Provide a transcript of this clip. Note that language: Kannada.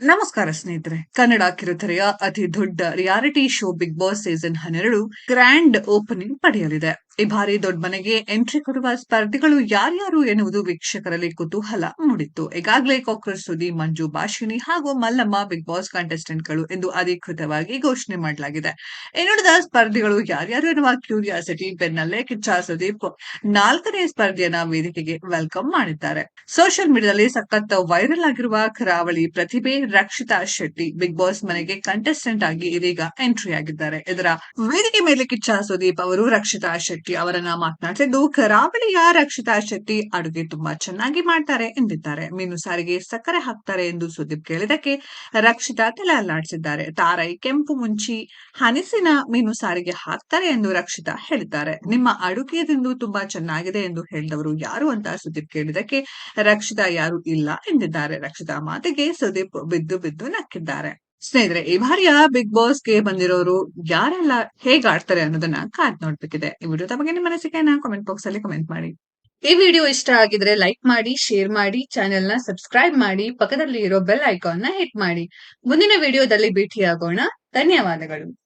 ನಮಸ್ಕಾರ ಸ್ನೇಹಿತರೆ, ಕನ್ನಡ ಕಿರುತೆರೆಯ ಅತಿ ದೊಡ್ಡ reality show Big Boss season ಹನ್ನೆರಡು ಗ್ರ್ಯಾಂಡ್ ಓಪನಿಂಗ್ ಪಡೆಯಲಿದೆ. ಈ ಬಾರಿ ದೊಡ್ಡ ಮನೆಗೆ ಎಂಟ್ರಿ ಕೊಡುವ ಸ್ಪರ್ಧಿಗಳು ಯಾರ್ಯಾರು ಎನ್ನುವುದು ವೀಕ್ಷಕರಲ್ಲಿ ಕುತೂಹಲ ಮೂಡಿತ್ತು. ಈಗಾಗಲೇ ಕಾಕ್ರೋಚ್ ಸುದಿ ಮಂಜು ಭಾಷಿಣಿ ಹಾಗೂ ಮಲ್ಲಮ್ಮ ಬಿಗ್ ಬಾಸ್ ಕಂಟೆಸ್ಟೆಂಟ್ಗಳು ಎಂದು ಅಧಿಕೃತವಾಗಿ ಘೋಷಣೆ ಮಾಡಲಾಗಿದೆ. ಇನ್ನುಳಿದ ಸ್ಪರ್ಧಿಗಳು ಯಾರ್ಯಾರು ಎನ್ನುವ ಕ್ಯೂರಿಯಾಸಿಟಿ ಬೆನ್ನಲ್ಲೇ ಕಿಚ್ಚ ಸುದೀಪ್ ನಾಲ್ಕನೇ ಸ್ಪರ್ಧೆಯನ್ನ ವೇದಿಕೆಗೆ ವೆಲ್ಕಮ್ ಮಾಡಿದ್ದಾರೆ. ಸೋಷಿಯಲ್ ಮೀಡಿಯಾದಲ್ಲಿ ಸಖತ್ ವೈರಲ್ ಆಗಿರುವ ಕರಾವಳಿ ಪ್ರತಿಭೆ ರಕ್ಷಿತಾ ಶೆಟ್ಟಿ ಬಿಗ್ ಬಾಸ್ ಮನೆಗೆ ಕಂಟೆಸ್ಟೆಂಟ್ ಆಗಿ ಇದೀಗ ಎಂಟ್ರಿ ಆಗಿದ್ದಾರೆ. ಇದರ ವೇದಿಕೆ ಮೇಲೆ ಕಿಚ್ಚ ಸುದೀಪ್ ಅವರು ರಕ್ಷಿತಾ ಶೆಟ್ಟಿ ಅವರನ್ನ ಮಾತನಾಡಿಸಿದ್ದು ಕರಾವಳಿಯ ರಕ್ಷಿತಾ ಶೆಟ್ಟಿ ಅಡುಗೆ ತುಂಬಾ ಚೆನ್ನಾಗಿ ಮಾಡ್ತಾರೆ ಎಂದಿದ್ದಾರೆ. ಮೀನು ಸಾರಿಗೆ ಸಕ್ಕರೆ ಹಾಕ್ತಾರೆ ಎಂದು ಸುದೀಪ್ ಕೇಳಿದಕ್ಕೆ ರಕ್ಷಿತಾ ತಲೆ ಅಲ್ಲಾಡಿಸಿದ್ದಾರೆ. ತಾರೈ ಕೆಂಪು ಮುಂಚಿ ಹನಿಸಿನ ಮೀನು ಸಾರಿಗೆ ಹಾಕ್ತಾರೆ ಎಂದು ರಕ್ಷಿತಾ ಹೇಳಿದ್ದಾರೆ. ನಿಮ್ಮ ಅಡುಗೆ ತುಂಬಾ ಚೆನ್ನಾಗಿದೆ ಎಂದು ಹೇಳಿದವರು ಯಾರು ಅಂತ ಸುದೀಪ್ ಕೇಳಿದಕ್ಕೆ ರಕ್ಷಿತಾ ಯಾರು ಇಲ್ಲ ಎಂದಿದ್ದಾರೆ. ರಕ್ಷಿತಾ ಮಾತಿಗೆ ಸುದೀಪ್ ಬಿದ್ದು ಬಿದ್ದು ನಕ್ಕಿದ್ದಾರೆ. ಸ್ನೇಹಿತರೆ, ಈ ಬಾರಿಯ ಬಿಗ್ ಬಾಸ್ಗೆ ಬಂದಿರೋರು ಯಾರೆಲ್ಲ ಹೇಗ್ ಆಡ್ತಾರೆ ಅನ್ನೋದನ್ನ ಕಾದ್ ನೋಡ್ಬೇಕಿದೆ. ಈ ವಿಡಿಯೋ ತಮಗೆ ನಿಮ್ಮ ಅನಿಸಿಕೆಯನ್ನ ಕಾಮೆಂಟ್ ಬಾಕ್ಸ್ ಅಲ್ಲಿ ಕಮೆಂಟ್ ಮಾಡಿ. ಈ ವಿಡಿಯೋ ಇಷ್ಟ ಆಗಿದ್ರೆ ಲೈಕ್ ಮಾಡಿ ಶೇರ್ ಮಾಡಿ ಚಾನೆಲ್ನ ಸಬ್ಸ್ಕ್ರೈಬ್ ಮಾಡಿ ಪಕ್ಕದಲ್ಲಿ ಇರೋ ಬೆಲ್ ಐಕಾನ್ನ ಹಿಟ್ ಮಾಡಿ. ಮುಂದಿನ ವಿಡಿಯೋದಲ್ಲಿ ಭೇಟಿಯಾಗೋಣ. ಧನ್ಯವಾದಗಳು.